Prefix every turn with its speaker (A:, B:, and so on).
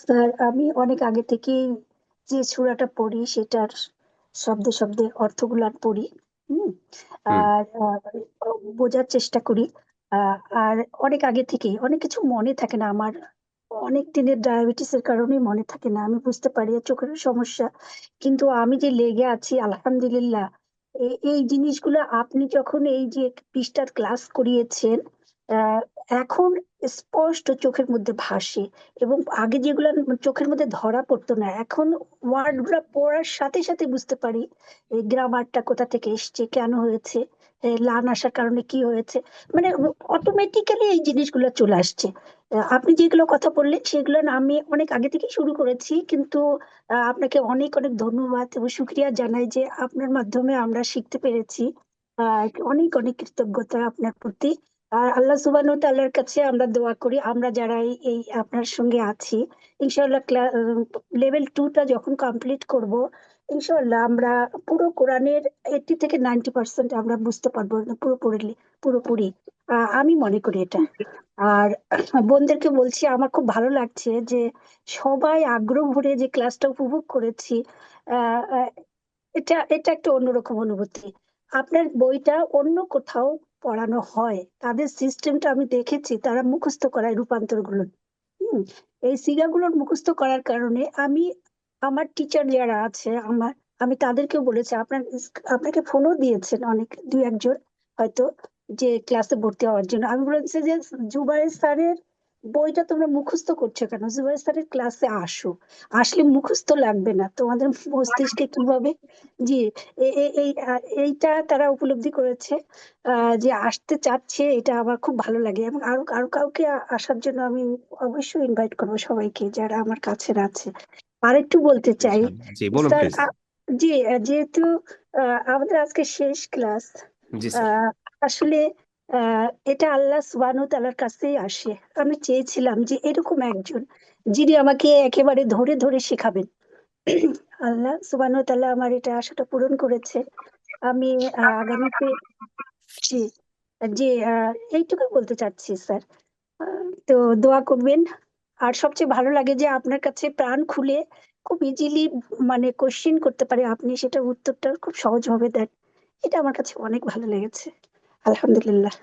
A: Sir আমি অনেক আগে থেকেই যে সূরাটা পড়ি সেটার শব্দে, শব্দে অর্থগুলা পড়ি। হুম? আর বোঝার চেষ্টা করি। আর অনেক আগে থেকেই অনেক কিছু মনে থাকে না আমার। অনেক দিনের ডায়াবেটিস এর কারণেই মনে থাকে না। আমি বুঝতে পারি চোখের সমস্যা। কিন্তু আমি যে লেগে আছি আলহামদুলিল্লাহ এই জিনিসগুলো আপনি যখন এই যে পৃষ্ঠার ক্লাস করিয়েছেন, এখন স্পষ্ট চোখের মধ্যে ভাসে এবং আগে যেগুলা চোখের মধ্যে ধরা পড়তো না, এখন ওয়ার্ডগুলা পড়ার সাথে, সাথে বুঝতে পারি এই গ্রামারটা কোথা থেকে এসছে, কেন হয়েছে, লান আসার কারণে কি হয়েছে। মানে অটোমেটিক্যালি এই জিনিসগুলো চলে আসছে। আপনি যেগুলো কথা বললেন সেগুলো আমি অনেক আগে থেকেই শুরু করেছি। কিন্তু আপনাকে অনেক, অনেক ধন্যবাদ এবং শুকরিয়া জানাই যে আপনার মাধ্যমে আমরা শিখতে পেরেছি। অনেক, অনেক কৃতজ্ঞতা আপনার প্রতি। আর আল্লাহ সুবহানাহু ওয়া তাআলার কাছে আমরা দোয়া করি আমরা যারা এই আপনার সঙ্গে আছি, ইনশাআল্লাহ ক্লা লেভেল 2 টা যখন কমপ্লিট করব, ইনশাআল্লাহ আমরা পুরো কোরআনের 80 থেকে 90% আমরা বুঝতে পারব পুরোপুরি পুরোপুরি। আমি মনে করি এটা। আর বোনদেরকে বলছি আমার খুব ভালো লাগছে যে সবাই আগ্রহ ভরে যে ক্লাসটা উপভোগ করেছি। এটা এটা একটা অন্যরকম অনুভূতি। আপনার বইটা অন্য কোথাও পড়ানো হয়। তাদের সিস্টেমটা আমি দেখেছি, তারা মুখস্থ করায় রূপান্তরগুলো। হুম? এই সিগাগুলোর মুখস্থ করার কারণে আমি, আমার টিচার যারা আছে, আমার, আমি তাদেরকেও বলেছি, আপনার আপনাকে ফোনও দিয়েছেন অনেক দু একজন হয়তো যে ক্লাসে ভর্তি হওয়ার জন্য। আমি বলেছি যে জুবাই স্যারের বইটা তোমরা মুখস্থ করছ কেন? জুবায়ের স্যারের ক্লাসে আসো। আসলে মুখস্থ লাগবে না। তোমাদের মস্তিষ্কে কীভাবে জি, এইটা তারা উপলব্ধি করেছে। যে আসতে চাচ্ছে এটা আমার খুব ভালো লাগে এবং আরও আরও কাউকে আসার জন্য আমি অবশ্যই ইনভাইট করব সবাইকে যারা আমার কাছের আছে। আর একটু বলতে চাই
B: ইনশাআল্লাহ। জি,
A: যেহেতু আমাদের আজকে শেষ ক্লাস। আসলে এটা আল্লাহ সুবহানাহু তালার কাছেই আসে। আমি চেয়েছিলাম যে এরকম একজন যিনি আমাকে একেবারে ধরে, ধরে শেখাবেন। আল্লাহ সুবহানাহু ওয়া তাআলা আমার এটা আশাটা পূরণ করেছে। আমি আগামীতে জি, জি আ বলতে চাচ্ছি স্যার। তো দোয়া করবেন। আর সবচেয়ে ভালো লাগে যে আপনার কাছে প্রাণ খুলে খুব ইজিলি মানে কোয়েশ্চেন করতে পারে আপনি সেটার উত্তরটা খুব সহজ সহজভাবে দেন। এটা আমার কাছে অনেক ভালো লেগেছে। আলহামদুলিল্লাহ।